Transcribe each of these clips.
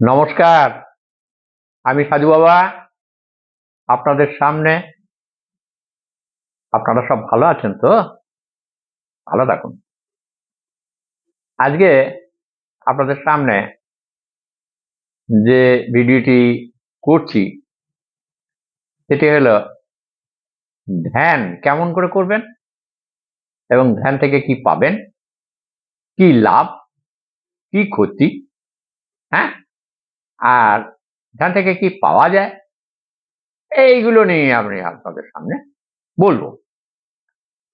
নমস্কার, আমি সাধু বাবা, আপনাদের সামনে। আপনারা সব ভালো আছেন তো? ভালো থাকুন। আজকে আপনাদের সামনে যে ভিডিওটি করছি, সেটি হলো ধ্যান। কেমন করে করবেন এবং ধ্যান থেকে কি পাবেন? কি লাভ? কি ক্ষতি? হ্যাঁ? আর ধ্যান থেকে কি পাওয়া যায়? এইগুলো নিয়ে আমি আপনাদের সামনে বলব।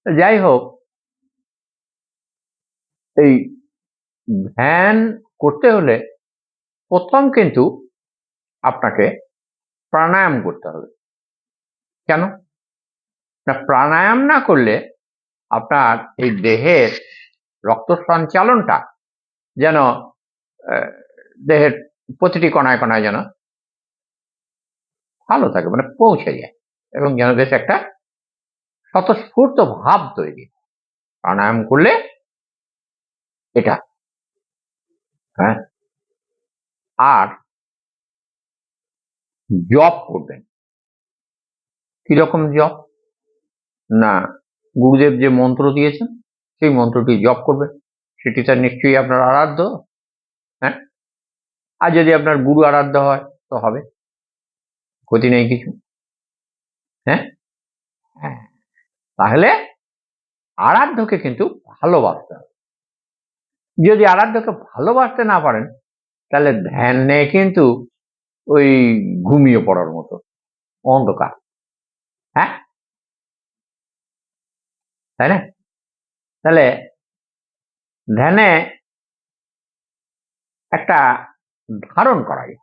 যাই হোক, এই ধ্যান করতে হলে প্রথম কিন্তু আপনাকে প্রাণায়াম করতে হবে। কেন? না, প্রাণায়াম না করলে আপনার এই দেহের রক্ত সঞ্চালনটা যেন দেহের প্রতিটি কণায় কণায় যেন ভালো থাকে মানে পৌঁছে যায় এবং যেন বেশ একটা স্বতঃস্ফূর্ত ভাব তৈরি প্রাণায়াম করলে এটা হ্যাঁ? আর জপ করবেন। কীরকম জপ? না, গুরুদেব যে মন্ত্র দিয়েছেন, সেই মন্ত্রটি জপ করবেন। সেটি তার নিশ্চয়ই আপনার আরাধ্য। আর যদি আপনার গুরু আরাধ্য হয় তো হবে। ক্ষতি নেই কিছু। হ্যাঁ? হ্যাঁ। তাহলে আরাধ্যকে কিন্তু ভালোবাসতে হবে। যদি আরাধ্যকে ভালোবাসতে না পারেন তাহলে ধ্যান ধ্যানে কিন্তু ওই ঘুমিয়ে পড়ার মতো অন্ধকার। হ্যাঁ? তাই না? তাহলে ধ্যানে একটা ধারণ করা যায়।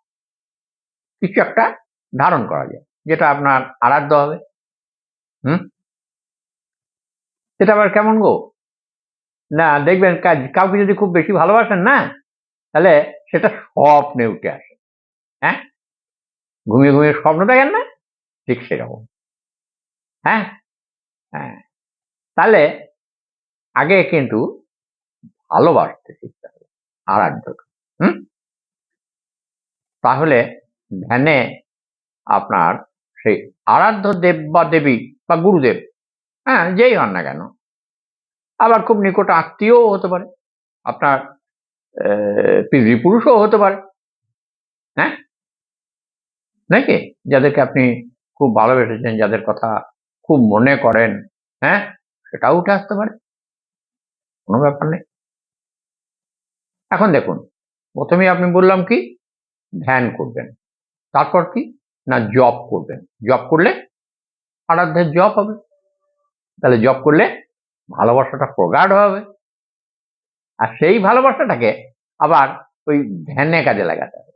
কিছু একটা ধারণ করা যায়, যেটা আপনার আরাধ্য হবে। হুম? সেটা আবার কেমন গো? না, দেখবেন কাজ- কাউকে যদি খুব বেশি ভালোবাসেন না, তাহলে সেটা স্বপ্নে উঠে আসে। হ্যাঁ? ঘুমিয়ে ঘুমিয়ে স্বপ্ন দেখেন না? ঠিক সেরকম। হ্যাঁ? হ্যাঁ। তাহলে আগে কিন্তু ভালোবাসতে শিখতে হবে আরাধ্যকে হুম? তাহলে ধ্যানে আপনার সেই আরাধ্য দেব বা দেবী বা গুরুদেব হ্যাঁ যেই হন না কেন, আবার খুব নিকট আত্মীয়ও হতে পারে, আপনার পিতৃপুরুষও হতে পারে হ্যাঁ? নাকি? যাদেরকে আপনি খুব ভালোবেসেছেন, যাদের কথা খুব মনে করেন হ্যাঁ? সেটাও উঠে আসতে পারে, কোনো ব্যাপার নেই। এখন দেখুন, প্রথমেই আপনি বললাম কি? ধ্যান করবেন। তারপর কি? না জব করবেন। জব করলে আরাধ্যের জব হবে। তাহলে জব করলে ভালোবাসাটা প্রগাঢ় হবে। আর সেই ভালোবাসাটাকে আবার ওই ধ্যানে কাজে লাগাতে হবে।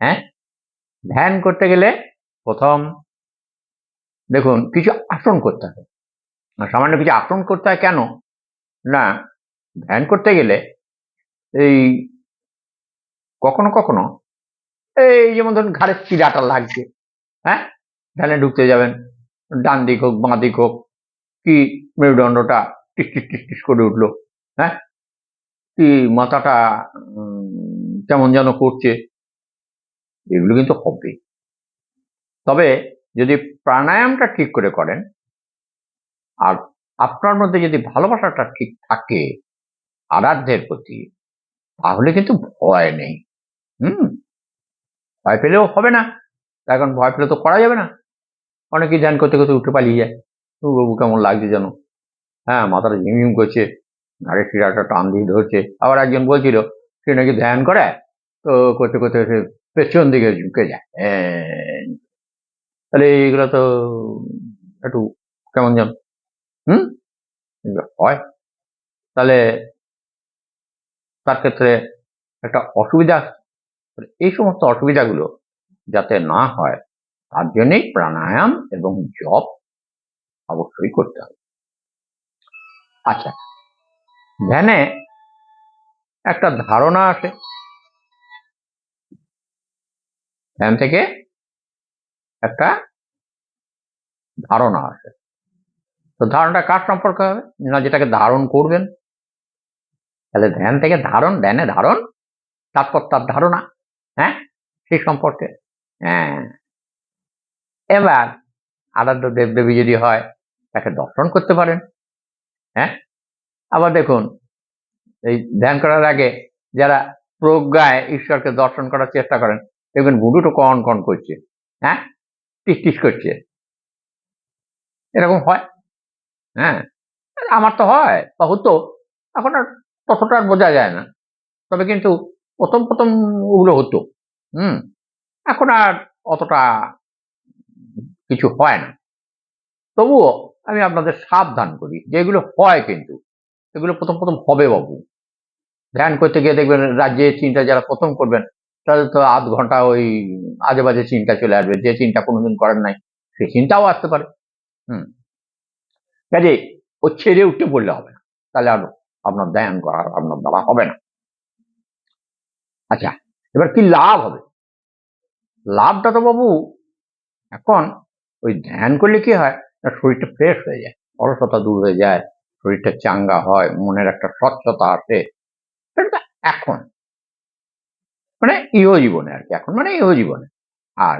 হ্যাঁ? ধ্যান করতে গেলে প্রথম দেখুন, কিছু আসন করতে হবে। সামান্য কিছু আসন করতে হয় কেন? না, ধ্যান করতে গেলে এই কখনো কখনো এই যেমন ধরুন ঘাড়ের চিরাটা লাগছে হ্যাঁ? ধ্যানে ঢুকতে যাবেন ডান দিক হোক বাঁ দিক হোক, কি মেরুদণ্ডটা টিস টিস টিস করে উঠল হ্যাঁ? কি মাথাটা কেমন যেন করছে, এগুলো কিন্তু হবে। তবে যদি প্রাণায়ামটা ঠিক করে করেন, আর আপনার মধ্যে যদি ভালোবাসাটা ঠিক থাকে, আরাধ্যের প্রতি, তাহলে কিন্তু ভয় নেই, হুম? ভয় পেলেও হবে না। এখন ভয় পেলে তো করা যাবে না। অনেকেই ধ্যান করতে করতে উঠে পালিয়ে যায়। বাবু, কেমন লাগছে যেন? হ্যাঁ মাথাটা ঝিমঝিম করছে। ঘাড়ের শিরাটা টান দিয়ে ধরছে। আবার একজন বলছিল, সে নাকি ধ্যান করে? তো করতে করতে সে পেছন দিকে ঝুঁকে যায়। এই। তাহলে এইগুলো তো একটু কেমন যেন? হুম? হয়। তাহলে তার ক্ষেত্রে একটা অসুবিধা এই সমস্ত অসুবিধাগুলো যাতে না হয়, তার জন্যই প্রাণায়াম এবং জপ অবশ্যই করতে হবে। আচ্ছা ধ্যানে একটা ধারণা আসে। ধ্যান থেকে একটা ধারণা আসে। তো ধারণাটা কার সম্পর্কে হবে? না, যেটাকে ধারণ করবেন। তাহলে ধ্যান থেকে ধারণ, ধ্যানে ধারণ তারপর তার ধারণা। হ্যাঁ? সেই সম্পর্কে। হ্যাঁ। এবার আরাধ্য দেবদেবী যদি হয়, তাকে দর্শন করতে পারেন। হ্যাঁ? আবার দেখুন, এই ধ্যান করার আগে যারা প্রজ্ঞায় ঈশ্বরকে দর্শন করার চেষ্টা করেন, দেখবেন গুরুটো কন কন করছে। হ্যাঁ? টিস করছে। এরকম হয়। হ্যাঁ? আমার তো হয় বা হতো এখন আর ততটা আর বোঝা যায় না। তবে কিন্তু প্রথম প্রথম ওগুলো হতো। হুম? এখন আর অতটা কিছু হয় না। তবুও আমি আপনাদের সাবধান করি যেগুলো হয় কিন্তু। এগুলো প্রথম প্রথম হবে বাবু। ধ্যান করতে গিয়ে দেখবেন রাজ্যে চিন্তা যারা প্রথম করবেন, তাদের তো আধ ঘণ্টা ওই আজে বাজে চিন্তা চলে আসবে। যে চিন্তা কোনোদিন করেন নাই, সে চিন্তাও আসতে পারে। হুম? কাজে ও ছেড়ে উঠতে বললে হবে না। তাহলে আর আপনার ধ্যান করা, আপনার দ্বারা হবে না। আচ্ছা এবার কি লাভ হবে? লাভটা তো বাবু, এখন ওই ধ্যান করলে কি হয়? শরীরটা ফ্রেশ হয়ে যায়, অলসতা দূর হয়ে যায়, শরীরটা চাঙ্গা হয়, মনের একটা স্বচ্ছতা আসে। সেটা এখন মানে ইহ জীবনে আর কি, এখন মানে ইহ জীবনে। আর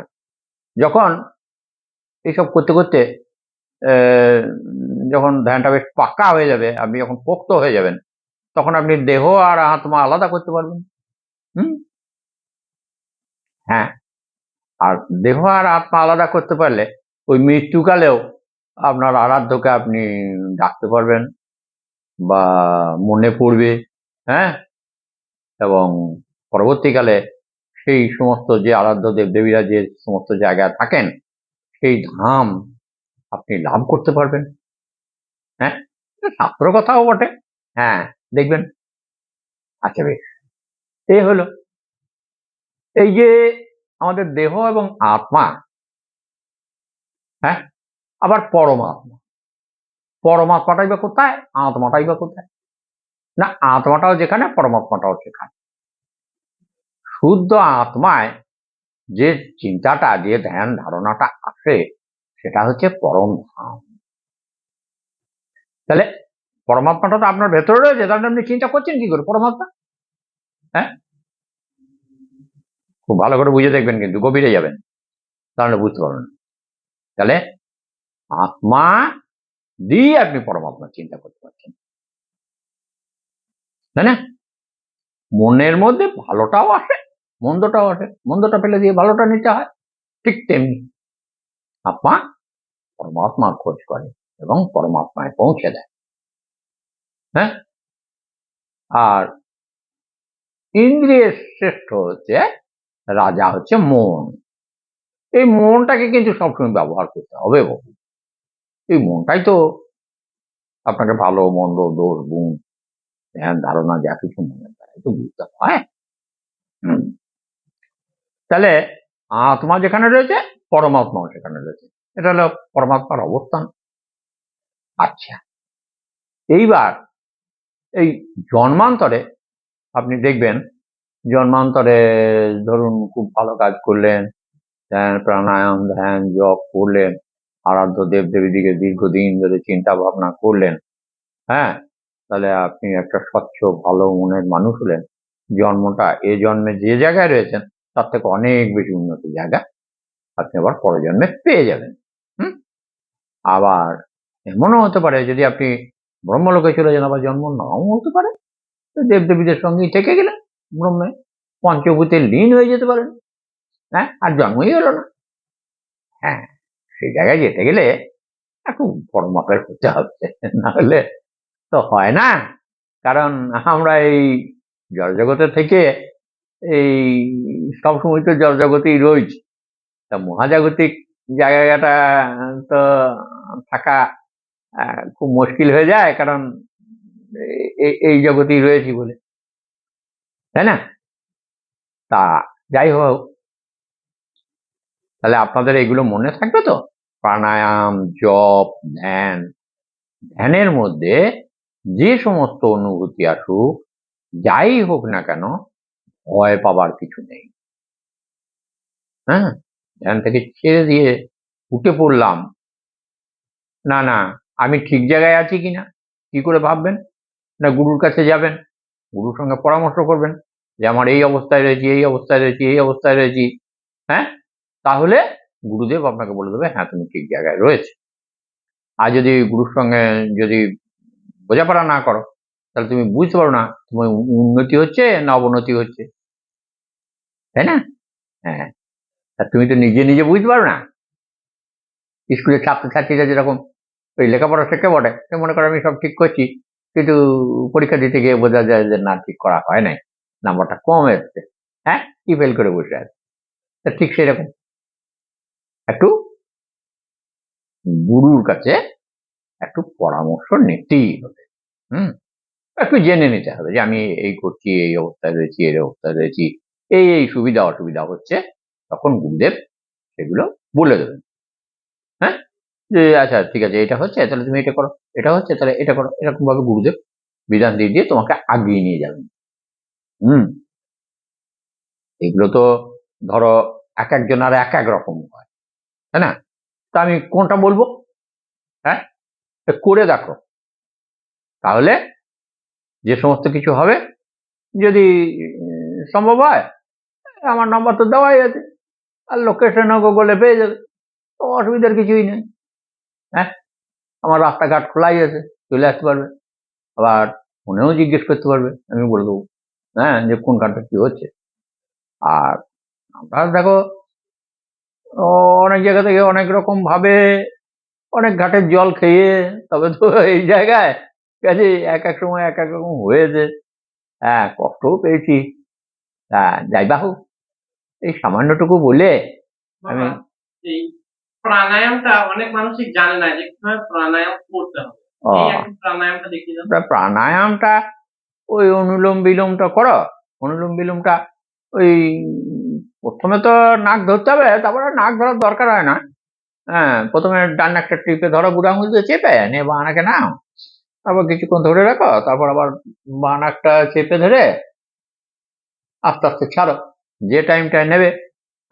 যখন এইসব করতে করতে যখন ধ্যানটা বেশ পাক্কা হয়ে যাবে, আপনি যখন পোক্ত হয়ে যাবেন, তখন আপনি দেহ আর আত্মা আলাদা করতে পারবেন। হুম? হ্যাঁ। আর দেহ আর আত্মা আলাদা করতে পারলে ওই মৃত্যুকালেও আপনার আরাধ্যকে আপনি ডাকতে পারবেন বা মনে পড়বে হ্যাঁ? এবং পরবর্তীকালে সেই সমস্ত যে আরাধ্য দেবদেবীরা যে সমস্ত জায়গায় থাকেন, সেই ধাম আপনি লাভ করতে পারবেন। হ্যাঁ? শাস্ত্র কথাও বটে। হ্যাঁ দেখবেন। আচ্ছা বেশ। এই হলো, এই যে আমাদের দেহ এবং আত্মা হ্যাঁ? আবার পরমাত্মা। পরমাত্মাটাই বা কোথায়? আত্মাটাই বা কোথায়? না, আত্মাটাও যেখানে, পরমাত্মাটাও সেখানে। শুদ্ধ আত্মায় যে চিন্তাটা, যে ধ্যান ধারণাটা আসে, সেটা হচ্ছে পরম ধাম। তাহলে পরমাত্মাটা তো আপনার ভেতরে রয়েছে, তাহলে আপনি চিন্তা করছেন কি করে? পরমাত্মা? হ্যাঁ? খুব ভালো করে বুঝে দেখবেন কিন্তু, গভীরে যাবেন। তাহলে বুঝতে পারবেন। তাহলে আত্মা দিয়ে আপনি পরমাত্মা চিন্তা করতে পারছেন। তাই না? মনের মধ্যে ভালোটাও আসে, মন্দটাও আসে। মন্দটা ফেলে দিয়ে ভালোটা নিতে হয়। ঠিক তেমনি আত্মা পরমাত্মার খোঁজ করে এবং পরমাত্মায় পৌঁছে দেয়। হ্যাঁ? আর ইন্দ্রিয়ের শ্রেষ্ঠ হচ্ছে রাজা হচ্ছে মন। এই মনটাকে কিন্তু সবসময় ব্যবহার করতে হবে বাবু। এই মনটাই তো আপনাকে ভালো, মন্দ, দোষ, গুণ, ধ্যান, ধারণা, যা কিছু মনে দ্বারাই তো বুঝতে হয়? হুম। তাহলে আত্মা যেখানে রয়েছে, পরমাত্মাও সেখানে রয়েছে। এটা হলো পরমাত্মার অবস্থান। আচ্ছা। এইবার এই জন্মান্তরে আপনি দেখবেন, জন্মান্তরে ধরুন খুব ভালো কাজ করলেন, ধ্যান, প্রাণায়াম, ধ্যান, জপ করলেন, আরাধ্য দেব দেবীদিকে দীর্ঘদিন ধরে চিন্তা ভাবনা করলেন হ্যাঁ? তাহলে আপনি একটা স্বচ্ছ, ভালো মনের মানুষ হলেন। জন্মটা, এ জন্মে যে জায়গায় রয়েছেন, তার থেকে অনেক বেশি উন্নত জায়গা আপনি আবার পরের জন্মে পেয়ে যাবেন, হুম? আবার এমনও হতে পারে, যদি আপনি ব্রহ্মলোকে চলে যান, আবার জন্ম নাও হতে পারে। দেবদেবীদের সঙ্গেই থেকে গেলেন। ব্রহ্মে পঞ্চভূতে লীন হয়ে যেতে পারেন। হ্যাঁ আর জন্মই হলো না। হ্যাঁ সেই জায়গায় যেতে গেলে একটু বড় মাপের হতে হবে, না হলে তো হয় না। কারণ আমরা এই জড়জগতে থেকে এই সবসময় তো জড়জগতেই রয়েছি। তা মহাজাগতিক জায়গাটা তো থাকা খুব মুশকিল হয়ে যায়। কারণ এই জগতেই রয়েছি বলে। তাই না? তা যাই হোক। তাহলে আপনাদের এগুলো মনে থাকবে তো? প্রাণায়াম, জপ, ধ্যান। ধ্যানের মধ্যে যে সমস্ত অনুভূতি আসুক, যাই হোক না কেন, ভয় পাবার কিছু নেই। হ্যাঁ? ধ্যান থেকে ছেড়ে দিয়ে উঠে পড়লাম। না না, আমি ঠিক জায়গায় আছি কিনা? কি করে ভাববেন? না গুরুর কাছে যাবেন, গুরুর সঙ্গে পরামর্শ করবেন যে আমার এই অবস্থায় রয়েছি, এই অবস্থায় রয়েছি, এই অবস্থায় রয়েছি। হ্যাঁ? তাহলে গুরুদেব আপনাকে বলে দেবে হ্যাঁ তুমি ঠিক জায়গায় রয়েছে। আর যদি গুরুর সঙ্গে যদি বোঝাপড়া না করো, তাহলে তুমি বুঝতে পারো না তোমার উন্নতি হচ্ছে না অবনতি হচ্ছে। তাই না? হ্যাঁ। তা তুমি তো নিজে নিজে বুঝতে পারো না। স্কুলের ছাত্রছাত্রীরা যেরকম ওই লেখাপড়া শেখে বটে মনে করো আমি সব ঠিক করছি। কিন্তু পরীক্ষা দিতে গিয়ে বোঝা যায় যে, না, ঠিক করা হয় নাই। নাম্বারটা কম এসছে। হ্যাঁ কি ফেল করে বসে আছে? ঠিক সেরকম। একটু গুরুর কাছে একটু পরামর্শ নিতেই হবে। হুম? একটু জেনে নিতে হবে যে, আমি এই করছি, এই অবস্থায় রয়েছি, এই অবস্থায় রয়েছি, এই এই সুবিধা, অসুবিধা হচ্ছে। তখন গুরুদেব সেগুলো বলে দেবেন। যে আচ্ছা ঠিক আছে, এটা হচ্ছে, তাহলে তুমি এটা করো, এটা হচ্ছে, তাহলে এটা করো এরকম ভাবে গুরুদেব বিধান দিয়ে দিয়ে তোমাকে আগিয়ে নিয়ে যাবেন। হুম? এগুলো তো ধরো এক একজন আর এক এক রকম হয়, তাই না? তা আমি কোনটা বলব? হ্যাঁ? করে দেখো। তাহলে যে সমস্ত কিছু হবে, যদি সম্ভব হয়, আমার নাম্বার তো দেওয়াই আছে, আর লোকেশনও গুগলে পেয়ে যাবে তো অসুবিধার কিছুই নেই। হ্যাঁ? আমার রাস্তাঘাট খোলাই আছে, চলে আসতে পারবে। আবার ফোনেও জিজ্ঞেস করতে পারবে, আমি বলে দেবো হ্যাঁ যে কোন কারটা কি হচ্ছে। আর আমরা দেখো, অনেক জায়গা থেকে অনেক রকম ভাবে অনেক ঘাটের জল খেয়ে, তবে তো এই জায়গায় কাজে এক এক সময় এক এক রকম হয়েছে। হ্যাঁ কষ্টও পেয়েছি। হ্যাঁ যাই বাহু, এই সামান্যটুকু বলে আমি প্রাণায়ামটা অনেক মানুষই জানে না যে কীভাবে প্রাণায়াম করতে হবে। একটু প্রাণায়ামটা দেখিয়ে প্রাণায়ামটা ওই অনুলোম বিলোমটা করো। অনুলোম বিলোমটা ওই প্রথমে তো নাক ধরতে হবে তারপরে নাক ধরার দরকার হয় না। হ্যাঁ প্রথমে ডান নাকটা টিপে ধরো বুড়ো আঙুল দিয়ে চেপে নিয়ে বা নাকে নাও। তারপর কিছুক্ষণ ধরে রাখো তারপর আবার বা নাকটা চেপে ধরে আস্তে আস্তে ছাড়ো। যে টাইমটা নেবে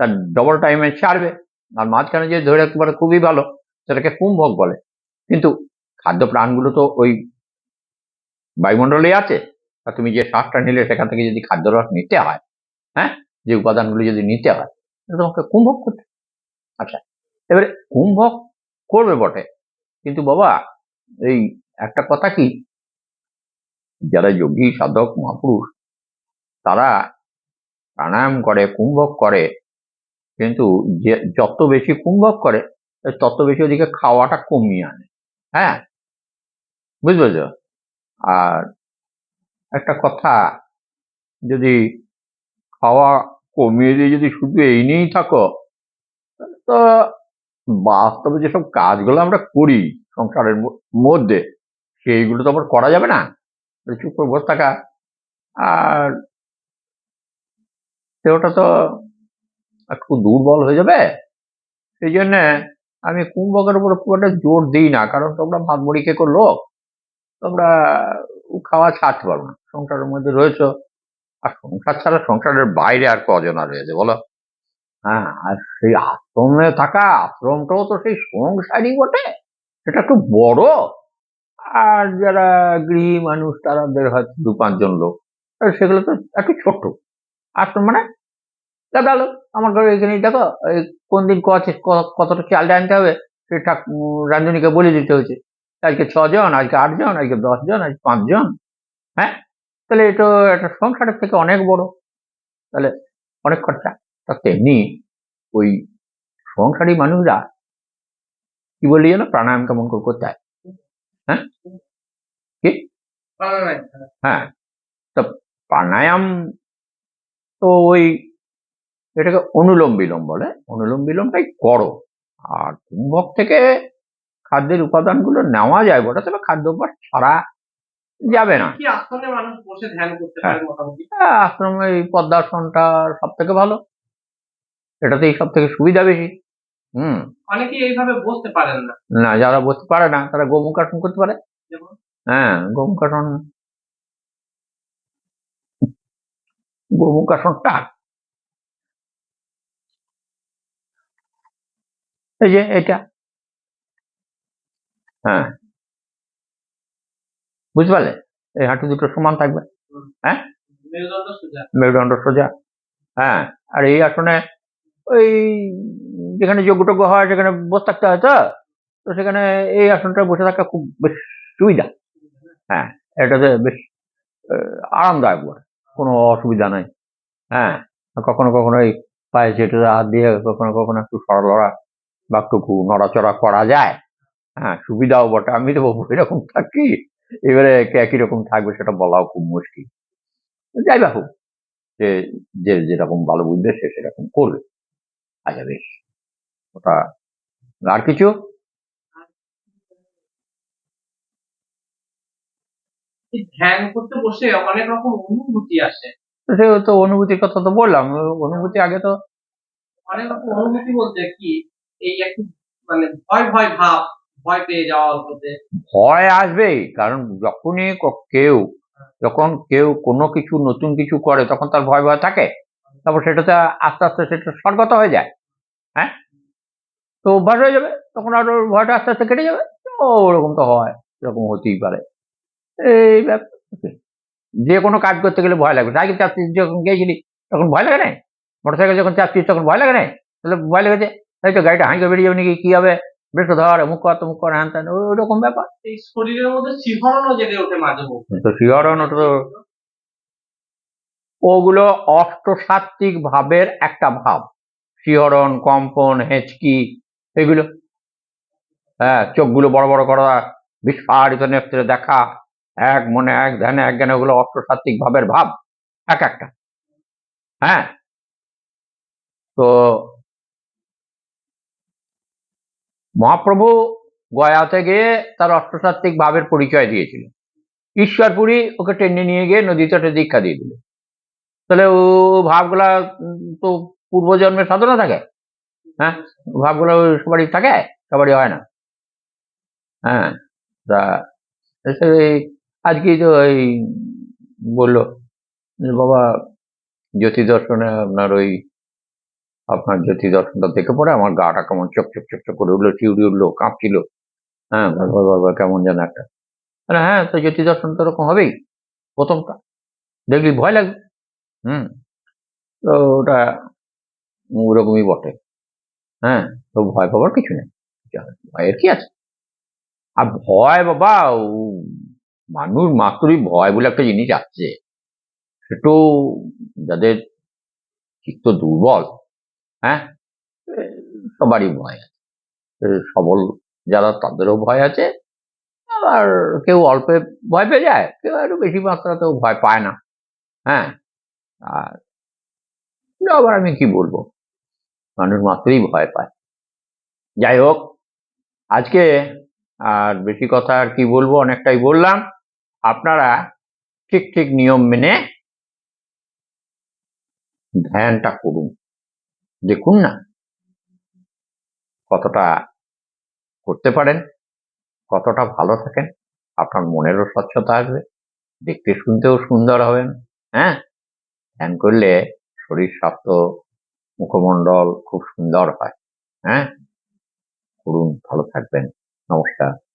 তার ডবল টাইমে ছাড়বে। আর মাঝখানে যে ধরে রাখতে পারে খুবই ভালো, সেটাকে কুম্ভক বলে। কিন্তু খাদ্য প্রাণগুলো তো ওই বায়ুমণ্ডলেই আছে, তা তুমি যে শ্বাসটা নিলে সেখান থেকে যদি খাদ্য রস নিতে হয় হ্যাঁ? যে উপাদানগুলো যদি নিতে হয়, তাহলে তোমাকে কুম্ভক করতে আচ্ছা এবারে কুম্ভক করবে বটে। কিন্তু বাবা, এই একটা কথা কি? যারা যোগী, সাধক, মহাপুরুষ, তারা প্রাণায়াম করে, কুম্ভক করে কিন্তু যে, যত বেশি কুম্ভক করে, তত বেশি ওদিকে খাওয়াটা কমিয়ে আনে। হ্যাঁ? বুঝতে পেরেছ? আর একটা কথা, যদি খাওয়া কমিয়ে দিয়ে যদি শুধু এই নিয়েই থাকো, তো বাস্তবে যেসব কাজগুলো আমরা করি সংসারের মধ্যে, সেইগুলো তো আবার করা যাবে না। চুপ করে বসে থাকা। আর দেহটা তো একটু দুর্বল হয়ে যাবে? সেই জন্য আমি কুম্ভকের উপর খুব একটা জোর দিই না, কারণ তোমরা ভাত মুড়ি খেকো লোক। তোমরা খাওয়া ছাড়তে পারো না, সংসারের মধ্যে রয়েছো। আর সংসার ছাড়া সংসারের বাইরে আর কজনা রয়েছে, বলো? হ্যাঁ আর সেই আশ্রমে থাকা আশ্রমটাও তো সেই সংসারই বটে। সেটা একটু বড়। আর যারা গৃহী মানুষ তারা তাদের হয়তো দু পাঁচজন লোক সেগুলো তো একটু ছোট্ট। আশ্রম মানে দাদা লোক আমার ঘরে এখানে দেখো কোন দিন কত কতটা চাল আনতে হবে সেটা রান্ধুনিকে বলে দিতে হয়েছে। আজকে ছজন আজকে আটজন আজকে দশজন আজকে পাঁচজন হ্যাঁ? তাহলে এটা একটা সংসারের থেকে অনেক বড়। তাহলে অনেক খরচা। তা তেমনি ওই সংসারী মানুষরা কি বলি যেন প্রাণায়াম কেমন করে করতে হয় প্রাণায়াম। হ্যাঁ। তো প্রাণায়াম তো ওই এটাকে অনুলোম বিলোম বলে। অনুলোম বিলোমটাই করো। আর কুম্ভক থেকে খাদ্যের উপাদানগুলো নেওয়া যায় বটে তবে খাদ্যাভ্যাস ছাড়া যাবে না। মোটামুটি? হ্যাঁ, আশ্রমে এই পদ্মাসনটা সব থেকে ভালো। এটাতেই সব থেকে সুবিধা বেশি। হুম। অনেকেই এইভাবে বসতে পারেন না। না যারা বসতে পারে না তারা গোমুখাসন করতে পারে। হ্যাঁ গোমুখাসন গোমুখাসনটা এই যে এটা। হ্যাঁ। বুঝতে পারলে? এই হাঁটু দুটো সমান থাকবে। হ্যাঁ? মেরুদণ্ড সোজা। হ্যাঁ আর এই আসনে ওই যেখানে যোগ্যটোগ্য হয় সেখানে বসে থাকতে হয় তো? তো সেখানে এই আসনটা বসে থাকা খুব বেশ সুবিধা। হ্যাঁ এটাতে বেশ আরামদায়ক বলে কোনো অসুবিধা নাই। হ্যাঁ কখনো কখনো এই পায়ে চেটে হাত দিয়ে কখনো কখনো একটু সরলরা বা একটু নড়াচড়া করা যায়। হ্যাঁ সুবিধাও বটে আমি তো এরকম থাকি। এবারে কে একই রকম থাকবে সেটা বলাও খুব মুশকিল। যাই হোক যে যে যেরকম ভালো বুঝবে সে সেরকম করবে। আচ্ছা বেশ। ওটা আর কিছু? ধ্যান করতে বসে অনেক রকম অনুভূতি আসে। সে তো অনুভূতির কথা তো বললাম অনুভূতি আগে তো অনেক রকম অনুভূতি বলতে কি এই একটু মানে ভয় ভয় ভাব, ভয় পেয়ে যাওয়া ভয় আসবেই, কারণ যখনই কেউ, যখন কেউ কোনো কিছু, নতুন কিছু করে, তখন তার ভয় ভয় থাকে। তারপর সেটাতে আস্তে আস্তে সেটা স্বর্গত হয়ে যায়। হ্যাঁ? তো অভ্যাস হয়ে যাবে, তখন আর ভয়টা আস্তে আস্তে কেটে যাবে। তো ওরকম তো হয়, এরকম হতেই পারে। এই ব্যাপার যে কোনো কাজ করতে গেলে ভয় লাগবে সাইকেল চাপছিস যখন গিয়েছিলি, তখন ভয় লাগে না মোটরসাইকেল যখন চাপছিস তখন ভয় লাগে না তাহলে ভয় লেগেছে? তাই তো গাড়িটা হাঁকে বেরিয়ে যাবে নাকি কি হবে? বেশ ধর মুখ কর মুখ কর হ্যান ওরকম ব্যাপার। এই শরীরের মধ্যে শিহরণও জেগে ওঠে মাঝে তো শিহরণ ওটা তো ওগুলো অষ্টসাত্ত্বিক ভাবের একটা ভাব। শিহরণ কম্পন হেঁচকি এগুলো। হ্যাঁ চোখগুলো বড় বড় করা বিস্ফারিত নেত্রে দেখা এক মনে এক ধ্যানে এক জ্ঞানে ওগুলো অষ্টসাত্ত্বিক ভাবের ভাব এক একটা। হ্যাঁ? তো মহাপ্রভু গয়াতে গিয়ে তার অষ্টসাত্ত্বিক ভাবের পরিচয় দিয়েছিল। ঈশ্বরপুরি ওকে টেনে নিয়ে গিয়ে নদী তটে দীক্ষা দিয়ে দিল। তাহলে ও ভাবগুলা তো পূর্বজন্মের সাধনা থাকে? হ্যাঁ? ভাবগুলো সবারই থাকে? সবারই হয় না? হ্যাঁ তা আজকেই তো ওই বলল বাবা জ্যোতি দর্শনে আপনার ওই আপনার জ্যোতি দর্শনটা দেখে পরে আমার গাটা কেমন চক চক চক চক করে উঠল চিউড়ি উঠল, কাঁপছিল। হ্যাঁ ভয় কেমন যেন একটা। আরে হ্যাঁ তো জ্যোতি দর্শন তো ওরকম হবেই, প্রথমটা। দেখলি ভয় লাগবে। হুম, তো ওটা ওরকমই বটে। হ্যাঁ তো ভয় পাবার কিছু নেই। ভয়ের কি আছে? আর ভয় বাবা মানুষ মাত্রই ভয় বলে একটা জিনিস আছে। সেটু যাদের চিত্ত দুর্বল হ্যাঁ? সবারই ভয় আছে। সবল যারা তাদেরও ভয় আছে আর কেউ অল্পে ভয় পেয়ে যায়, কেউ একটু বেশি মাত্রাতেও ভয় পায় না। হ্যাঁ? আর আবার আমি কি বলব? মানুষ মাত্রই ভয় পায়। যাই হোক, আজকে আর বেশি কথা আর কি বলব, অনেকটাই বললাম। আপনারা ঠিক ঠিক নিয়ম মেনে ধ্যানটা করুন। দেখুন না। কতটা করতে পারেন, কতটা ভালো থাকেন, আপনার মনেরও স্বচ্ছতা আসবে, দেখতে শুনতেও সুন্দর হবেন হ্যাঁ? ধ্যান করলে শরীর, স্বাস্থ্য, মুখমণ্ডল খুব সুন্দর হয় হ্যাঁ? করুন, ভালো থাকবেন, নমস্কার।